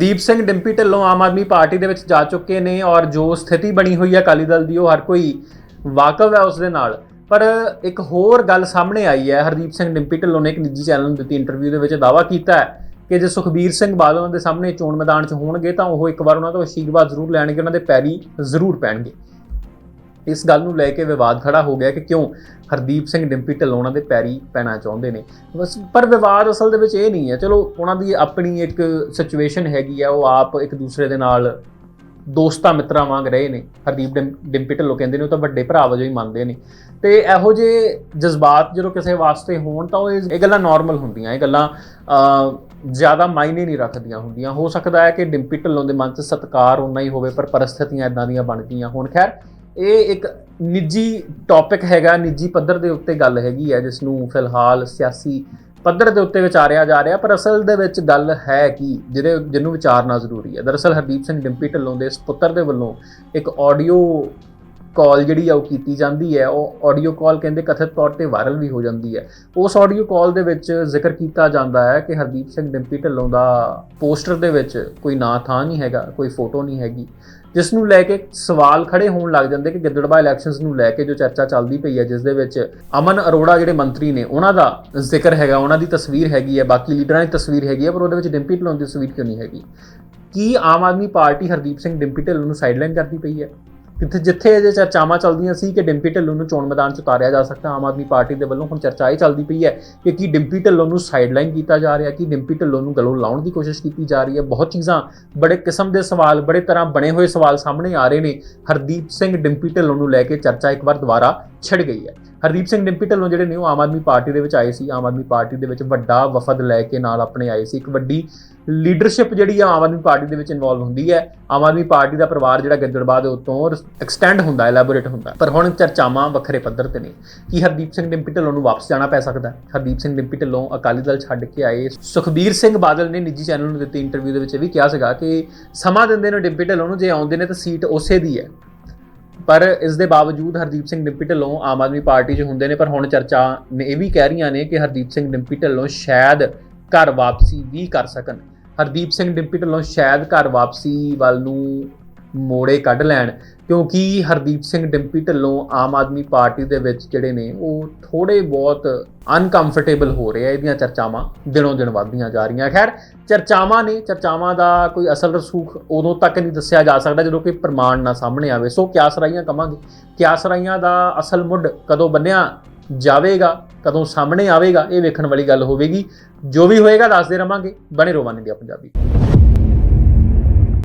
Hardeep Singh Dimpy Dhillon Aam Aadmi party ਦੇ ਵਿੱਚ ਜਾ ਚੁੱਕੇ ਨੇ ਔਰ ਜੋ ਸਥਿਤੀ ਬਣੀ ਹੋਈ ਹੈ ਅਕਾਲੀ ਦਲ ਦੀ, ਉਹ ਹਰ ਕੋਈ ਵਾਕਫ ਹੈ ਉਸ ਦੇ ਨਾਲ। ਪਰ ਇੱਕ ਹੋਰ ਗੱਲ ਸਾਹਮਣੇ ਆਈ ਹੈ, ਹਰਦੀਪ ਸਿੰਘ ਡਿੰਪੀ ਢਿੱਲੋਂ ਨੇ ਇੱਕ ਨਿੱਜੀ ਚੈਨਲ ਨੂੰ ਦਿੱਤੀ ਇੰਟਰਵਿਊ ਦੇ ਵਿੱਚ ਦਾਅਵਾ ਕੀਤਾ ਹੈ ਕਿ ਜੇ ਸੁਖਬੀਰ ਸਿੰਘ ਬਾਦਲ ਉਹਨਾਂ ਦੇ ਸਾਹਮਣੇ ਚੋਣ ਮੈਦਾਨ 'ਚ ਹੋਣਗੇ ਤਾਂ ਉਹ ਇੱਕ ਵਾਰ ਉਹਨਾਂ ਤੋਂ ਅਸ਼ੀਰਵਾਦ ਜ਼ਰੂਰ ਲੈਣਗੇ, ਉਹਨਾਂ ਦੇ ਪੈਰੀ ਜ਼ਰੂਰ ਪੈਣਗੇ। ਇਸ ਗੱਲ ਨੂੰ ਲੈ ਕੇ ਵਿਵਾਦ ਖੜਾ ਹੋ ਗਿਆ ਕਿ ਕਿਉਂ ਹਰਦੀਪ ਸਿੰਘ ਡਿੰਪੀ ਢਿੱਲੋਂ ਉਹਨਾਂ ਦੇ ਪੈਰੀ ਪੈਣਾ ਚਾਹੁੰਦੇ ਨੇ। ਬਸ, ਪਰ ਵਿਵਾਦ ਅਸਲ ਦੇ ਵਿੱਚ ਇਹ ਨਹੀਂ ਹੈ। ਚਲੋ, ਉਹਨਾਂ ਦੀ ਆਪਣੀ ਇੱਕ ਸਿਚੁਏਸ਼ਨ ਹੈਗੀ ਆ, ਉਹ ਆਪ ਇੱਕ ਦੂਸਰੇ ਦੇ ਨਾਲ ਦੋਸਤਾਂ ਮਿੱਤਰਾਂ ਵਾਂਗ ਰਹੇ ਨੇ। ਹਰਦੀਪ ਡਿੰ- ਡਿੰਪੀ ਢਿੱਲੋਂ ਕਹਿੰਦੇ ਨੇ, ਉਹ ਤਾਂ ਵੱਡੇ ਭਰਾ ਵਜੋਂ ਹੀ ਮੰਨਦੇ ਨੇ। ਤੇ ਇਹੋ ਜਿਹੇ ਜਜ਼ਬਾਤ ਜਦੋਂ ਕਿਸੇ ਵਾਸਤੇ ਹੋਣ, ਤਾਂ ਉਹ ਇਹ ਇਹ ਗੱਲਾਂ ਨਾਰਮਲ ਹੁੰਦੀਆਂ। ਇਹ ਗੱਲਾਂ ਜ਼ਿਆਦਾ ਮਾਇਨੇ ਨਹੀਂ ਰੱਖਦੀਆਂ ਹੁੰਦੀਆਂ। ਹੋ ਸਕਦਾ ਹੈ ਕਿ ਡਿੰਪੀ ਢਿੱਲੋਂ ਦੇ ਮਨ 'ਚ ਸਤਕਾਰ ਉਨਾ ਹੀ ਹੋਵੇ, ਪਰ ਪਰਿਸਥਿਤੀਆਂ ਇਦਾਂ ਦੀਆਂ ਬਣ ਗਈਆਂ ਹੁਣ। ਖੈਰ ਇਹ ਇੱਕ ਨਿੱਜੀ ਟੌਪਿਕ ਹੈਗਾ, ਨਿੱਜੀ ਪੱਧਰ ਦੇ ਉੱਤੇ ਗੱਲ ਹੈਗੀ ਹੈ ਜਿਸ ਨੂੰ ਫਿਲਹਾਲ ਸਿਆਸੀ ਪੱਧਰ ਦੇ ਉੱਤੇ ਵਿਚਾਰਿਆ ਜਾ ਰਿਹਾ, ਪਰ ਅਸਲ ਦੇ ਵਿੱਚ ਗੱਲ ਹੈ ਕਿ, ਜਿਹਦੇ, ਜਿਹਨੂੰ ਵਿਚਾਰਨਾ ਜ਼ਰੂਰੀ ਹੈ। ਦਰਅਸਲ ਹਰਦੀਪ ਸਿੰਘ ਡਿੰਪੀ ਢਿੱਲੋਂ ਦੇ ਸੁਪੁੱਤਰ ਦੇ ਵੱਲੋਂ ਇੱਕ ਆਡੀਓ ਕਾਲ ਜਿਹੜੀ ਆ ਉਹ ਕੀਤੀ ਜਾਂਦੀ ਹੈ, ਉਹ ਆਡੀਓ ਕਾਲ ਕਹਿੰਦੇ ਕਥਿਤ ਤੌਰ ਤੇ ਵਾਇਰਲ ਵੀ ਹੋ ਜਾਂਦੀ ਹੈ। ਉਸ ਆਡੀਓ ਕਾਲ ਦੇ ਵਿੱਚ ਜ਼ਿਕਰ ਕੀਤਾ ਜਾਂਦਾ ਹੈ ਕਿ ਹਰਦੀਪ ਸਿੰਘ ਡਿੰਪੀ ਢਿੱਲੋਂ ਦਾ ਪੋਸਟਰ ਦੇ ਵਿੱਚ ਕੋਈ ਨਾਂ ਥਾਂ ਨਹੀਂ ਹੈਗਾ, ਕੋਈ ਫੋਟੋ ਨਹੀਂ ਹੈਗੀ। ਜਿਸ ਨੂੰ ਲੈ ਕੇ ਸਵਾਲ ਖੜੇ ਹੋਣ ਲੱਗ ਜਾਂਦੇ ਕਿ ਗਿੱਦੜਬਾ ਇਲੈਕਸ਼ਨਸ ਨੂੰ ਲੈ ਕੇ ਜੋ ਚਰਚਾ ਚੱਲਦੀ ਪਈ ਹੈ, ਜਿਸ ਦੇ ਵਿੱਚ ਅਮਨ ਅਰੋੜਾ ਜਿਹੜੇ ਮੰਤਰੀ ਨੇ, ਉਹਨਾਂ ਦਾ ਜ਼ਿਕਰ ਹੈਗਾ, ਉਹਨਾਂ ਦੀ ਤਸਵੀਰ ਹੈਗੀ ਹੈ, ਬਾਕੀ ਲੀਡਰਾਂ ਦੀ ਤਸਵੀਰ ਹੈਗੀ ਹੈ, ਪਰ ਉਹਦੇ ਵਿੱਚ ਡਿੰਪੀ ਢਿੱਲੋਂ ਦੀ ਤਸਵੀਰ ਕਿਉਂ ਨਹੀਂ ਹੈਗੀ? ਕੀ ਆਮ ਆਦਮੀ ਪਾਰਟੀ ਹਰਦੀਪ ਸਿੰਘ ਡਿੰਪੀ ਢਿੱਲੋਂ ਨੂੰ ਸਾਈਡਲਾਈਨ ਕਰਦੀ ਪਈ ਹੈ? ਕਿਤੇ ਜਿੱਥੇ ਇਹ ਚਰਚਾਵਾਂ ਚੱਲਦੀਆਂ ਸੀ ਕਿ ਡਿੰਪੀ ਢਿੱਲੋਂ ਨੂੰ ਚੋਣ ਮੈਦਾਨ 'ਚ ਉਤਾਰਿਆ ਜਾ ਸਕਦਾ, ਆਮ ਆਦਮੀ ਪਾਰਟੀ ਦੇ ਵੱਲੋਂ, ਹੁਣ ਚਰਚਾ ਇਹ ਚੱਲਦੀ ਪਈ ਹੈ ਕਿ ਕੀ ਡਿੰਪੀ ਢਿੱਲੋਂ ਨੂੰ ਸਾਈਡਲਾਈਨ ਕੀਤਾ ਜਾ ਰਿਹਾ, ਕਿ ਡਿੰਪੀ ਢਿੱਲੋਂ ਨੂੰ ਗਲੋਂ ਲਾਉਣ ਦੀ ਕੋਸ਼ਿਸ਼ ਕੀਤੀ ਜਾ ਰਹੀ ਹੈ। ਬਹੁਤ ਚੀਜ਼ਾਂ, ਬੜੇ ਕਿਸਮ ਦੇ ਸਵਾਲ, ਬੜੇ ਤਰ੍ਹਾਂ ਬਣੇ ਹੋਏ ਸਵਾਲ ਸਾਹਮਣੇ ਆ ਰਹੇ ਨੇ। ਹਰਦੀਪ ਸਿੰਘ ਡਿੰਪੀ ਢਿੱਲੋਂ ਨੂੰ ਲੈ ਕੇ ਚਰਚਾ ਇੱਕ ਵਾਰ ਦੁਬਾਰਾ ਛਿੜ ਗਈ ਹੈ। ਹਰਦੀਪ ਸਿੰਘ ਡਿੰਪੀ ਢੱਲੋਂ ਜਿਹੜੇ ਨੇ ਉਹ ਆਮ ਆਦਮੀ ਪਾਰਟੀ ਦੇ ਵਿੱਚ ਆਏ ਸੀ, ਆਮ ਆਦਮੀ ਪਾਰਟੀ ਦੇ ਵਿੱਚ ਵੱਡਾ ਵਫਦ ਲੈ ਕੇ ਨਾਲ ਆਪਣੇ ਆਏ ਸੀ। ਇੱਕ ਵੱਡੀ ਲੀਡਰਸ਼ਿਪ ਜਿਹੜੀ ਆ ਆਮ ਆਦਮੀ ਪਾਰਟੀ ਦੇ ਵਿੱਚ ਇਨਵੋਲਵ ਹੁੰਦੀ ਹੈ। ਆਮ ਆਦਮੀ ਪਾਰਟੀ ਦਾ ਪਰਿਵਾਰ ਜਿਹੜਾ ਗਿੱਦੜਬਾਹ ਦੇ ਉੱਤੋਂ ਐਕਸਟੈਂਡ ਹੁੰਦਾ ਐਲੈਬੋਰੇਟ ਹੁੰਦਾ। ਪਰ ਹੁਣ ਚਰਚਾਵਾਂ ਵੱਖਰੇ ਪੱਧਰ ਤੇ ਨੇ। ਕਿ ਹਰਦੀਪ ਸਿੰਘ ਡਿੰਪੀ ਢਿੱਲੋਂ ਨੂੰ ਵਾਪਸ ਜਾਣਾ ਪੈ ਸਕਦਾ? ਹਰਦੀਪ ਸਿੰਘ ਡਿੰਪੀ ਢਿੱਲੋਂ ਅਕਾਲੀ ਦਲ ਛੱਡ ਕੇ ਆਏ। ਸੁਖਬੀਰ ਸਿੰਘ ਬਾਦਲ ਨੇ ਨਿੱਜੀ ਚੈਨਲ ਨੂੰ ਦਿੱਤੀ ਇੰਟਰਵਿਊ ਦੇ ਵਿੱਚ ਇਹ ਵੀ ਕਿਹਾ ਸੀਗਾ ਕਿ ਸਮਾਂ ਦਿੰਦੇ ਨੇ ਡਿੰਪੀ ਢਿੱਲੋਂ ਨੂੰ, ਜੇ ਆਉਂਦੇ ਨੇ ਤਾਂ ਸੀਟ ਉਸੇ ਦੀ ਹੈ। ਪਰ ਇਸ ਦੇ ਬਾਵਜੂਦ ਹਰਦੀਪ ਸਿੰਘ ਡਿੰਪੀ ਢਿੱਲੋਂ ਆਮ ਆਦਮੀ ਪਾਰਟੀ 'ਚ ਹੁੰਦੇ ਨੇ, ਪਰ ਹੁਣ ਚਰਚਾ ਨੇ ਇਹ ਵੀ ਕਹਿ ਰਹੀਆਂ ਨੇ ਕਿ ਹਰਦੀਪ ਸਿੰਘ ਡਿੰਪੀ ਢਿੱਲੋਂ ਸ਼ਾਇਦ ਘਰ ਵਾਪਸੀ ਵੀ ਕਰ ਸਕਣ। ਹਰਦੀਪ ਸਿੰਘ ਡਿੰਪੀ ਢਿੱਲੋਂ ਸ਼ਾਇਦ ਘਰ ਵਾਪਸੀ ਵੱਲ ਨੂੰ ਮੋੜੇ ਕੱਢ ਲੈਣ, ਕਿਉਂਕਿ ਹਰਦੀਪ ਸਿੰਘ ਡਿੰਪੀ ਢਿੱਲੋਂ ਆਮ ਆਦਮੀ ਪਾਰਟੀ ਦੇ ਵਿੱਚ ਜਿਹੜੇ ਨੇ, ਉਹ ਥੋੜੇ ਬਹੁਤ ਅਨਕੰਫਰਟੇਬਲ ਹੋ ਰਹੇ ਆ ਇਹਦੀਆਂ ਚਰਚਾਵਾਂ, ਦਿਨੋਂ ਦਿਨ ਵੱਧਦੀਆਂ ਜਾ ਰਹੀਆਂ। ਖੈਰ, ਚਰਚਾਵਾਂ ਨੇ, ਚਰਚਾਵਾਂ ਦਾ ਕੋਈ ਅਸਲ ਰਸੂਖ ਉਦੋਂ ਤੱਕ ਨਹੀਂ ਦੱਸਿਆ ਜਾ ਸਕਦਾ ਜਦੋਂ ਕੋਈ ਪ੍ਰਮਾਣ ਨਾ ਸਾਹਮਣੇ ਆਵੇ। ਸੋ ਕਿਆਸਰਾਈਆਂ ਕਵਾਂਗੇ, ਕਿਆਸ ਦਾ ਅਸਲ ਮੁੱਢ ਕਦੋਂ ਬੰਨਿਆ ਜਾਵੇਗਾ, ਕਦੋਂ ਸਾਹਮਣੇ ਆਵੇਗਾ, ਇਹ ਵੇਖਣ ਵਾਲੀ ਗੱਲ ਹੋਵੇਗੀ। ਜੋ ਵੀ ਹੋਏਗਾ, ਦੱਸਦੇ ਰਵਾਂਗੇ। ਬਣੇ ਰਹੋ ਇੰਡੀਆ ਪੰਜਾਬੀ।